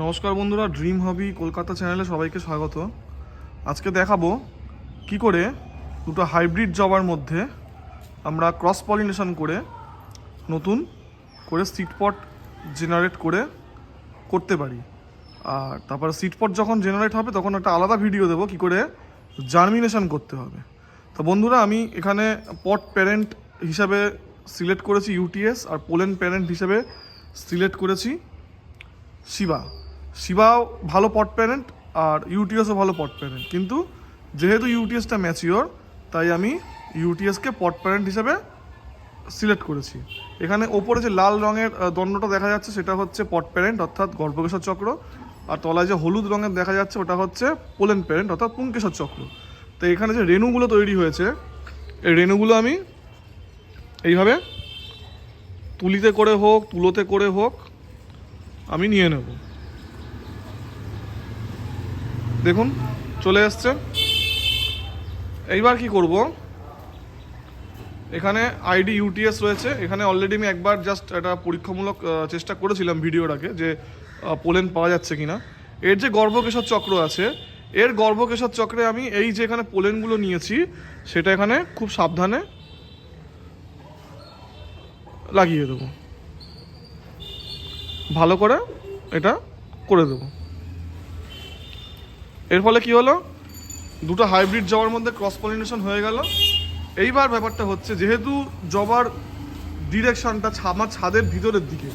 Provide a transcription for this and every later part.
নমস্কার বন্ধুরা ড্রিম হবি কলকাতা চ্যানেলে সবাইকে স্বাগত। আজকে দেখাবো কি করে দুটো হাইব্রিড জবার মধ্যে আমরা ক্রস পলিনেশন করে নতুন করে সিটপট জেনারেট করে করতে পারি। আর তারপরে সিটপট যখন জেনারেট হবে, তখন একটা আলাদা ভিডিও দেবো কি করে জার্মিনেশন করতে হবে। তো বন্ধুরা, আমি এখানে পট প্যারেন্ট হিসাবে সিলেক্ট করেছি ইউটিএস আর পোলেন প্যারেন্ট হিসাবে সিলেক্ট করেছি, শিবা। শিবাও ভালো পট প্যারেন্ট আর ইউটিএসও ভালো পট প্যারেন্ট কিন্তু যেহেতু ইউটিএসটা ম্যাচিওর তাই আমি ইউটিএসকে পট প্যারেন্ট হিসেবে সিলেক্ট করেছি। এখানে ওপরে যে লাল রঙের দণ্ডটা দেখা যাচ্ছে, সেটা হচ্ছে পট প্যারেন্ট অর্থাৎ গর্ভকেশর চক্র। আর তলায় যে হলুদ রঙের দেখা যাচ্ছে, ওটা হচ্ছে পোলেন প্যারেন্ট অর্থাৎ পুংকেশর চক্র। তো এখানে যে রেণুগুলো তৈরি হয়েছে, এই রেণুগুলো আমি এইভাবে তুলিতে করে হোক, তুলোতে করে হোক, আমি নিয়ে নেব। দেখুন, চলে এসছে এইবার কি করব? এখানে আইডি ইউটিএস রয়েছে। এখানে অলরেডি আমি একবার জাস্ট একটা পরীক্ষামূলক চেষ্টা করেছিলাম ভিডিওটাকে যে পোলেন পাওয়া যাচ্ছে কিনা। এর যে গর্ভকেশর চক্র আছে, এর গর্ভকেশর চক্রে আমি এই যে এখানে পোলেনগুলো নিয়েছি, সেটা এখানে খুব সাবধানে লাগিয়ে দেবো। ভালো করে এটা করে দেবো। এর ফলে কি হলো? দুটো হাইব্রিড জবার মধ্যে ক্রস পলিনেশন হয়ে গেল। এইবার ব্যাপারটা হচ্ছে, যেহেতু জবার ডিরেকশনটা আমার ছাদের ভিতরের দিকে,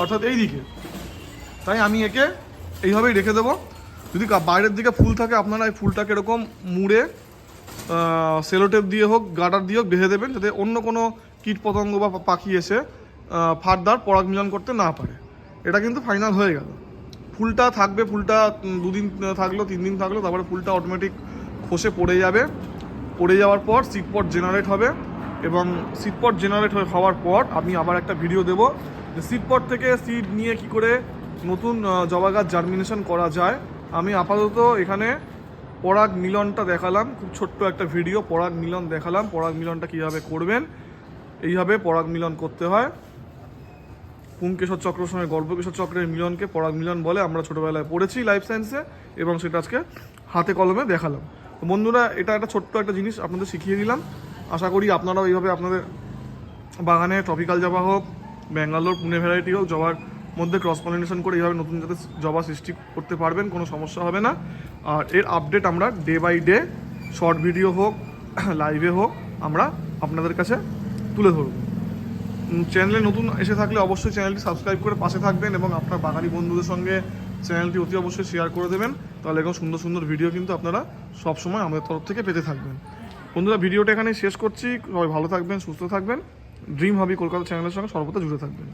অর্থাৎ এই দিকে তাই আমি একে এইভাবেই রেখে দেবো। যদি বাইরের দিকে ফুল থাকে, আপনারা এই ফুলটাকে এরকম মুড়ে সেলোটেপ দিয়ে হোক গার্ডার দিয়ে হোক, বেঁধে দেবেন, যাতে অন্য কোনো কীট পতঙ্গ বা পাখি এসে ফারদার পরাগ মিলন করতে না পারে। এটা কিন্তু ফাইনাল হয়ে গেল। ফুলটা থাকবে, ফুলটা দুদিন থাকল তিন দিন থাকল, তারপরে ফুলটা অটোমেটিক খসে পড়ে যাবে। পড়ে যাওয়ার পর সিটপট জেনারেট হবে এবং সিটপট জেনারেট হওয়ার পর আমি আবার একটা ভিডিও দেবো। যে সিটপট থেকে সিড নিয়ে কি করে নতুন জবা গাছ জার্মিনেশন করা যায়। আমি আপাতত এখানে পরাগ মিলনটা দেখালাম, খুব ছোট্ট একটা ভিডিও পরাগ মিলন দেখালাম, পরাগ মিলনটা কীভাবে করবেন, এইভাবে পরাগ মিলন করতে হয়। পুংকেশর চক্রের সঙ্গে গর্ভকেশর চক্রের মিলনকে পরাগ মিলন বলে আমরা ছোটোবেলায় পড়েছি লাইফ সায়েন্সে এবং সেটা আজকে হাতে কলমে দেখালাম। তো বন্ধুরা, এটা একটা ছোট্ট একটা জিনিস আপনাদের শিখিয়ে দিলাম। আশা করি আপনারাও এইভাবে আপনাদের বাগানে ট্রপিক্যাল জবা হোক, ব্যাঙ্গালোর, পুনে ভ্যারাইটি হোক, জবার মধ্যে ক্রস পলিনেশন করে এইভাবে নতুন যাতে জবা সৃষ্টি করতে পারবেন, কোনো সমস্যা হবে না। আর এর আপডেট আমরা day by day short video হোক লাইভে হোক, আমরা আপনাদের কাছে তুলে ধরবো। চ্যানেলে নতুন এসে থাকলে অবশ্যই চ্যানেলটি সাবস্ক্রাইব করে পাশে থাকবেন এবং আপনার বাঙালি বন্ধুদের সঙ্গে চ্যানেলটি অতি অবশ্যই শেয়ার করে দেবেন। তাহলে এরকম সুন্দর সুন্দর ভিডিও কিন্তু আপনারা সবসময় আমাদের তরফ থেকে পেতে থাকবেন। বন্ধুরা ভিডিওটা এখানে শেষ করছি। সবাই ভালো থাকবেন, সুস্থ থাকবেন। ড্রিম হবি কলকাতা চ্যানেলের সঙ্গে সর্বদা জুড়ে থাকবেন।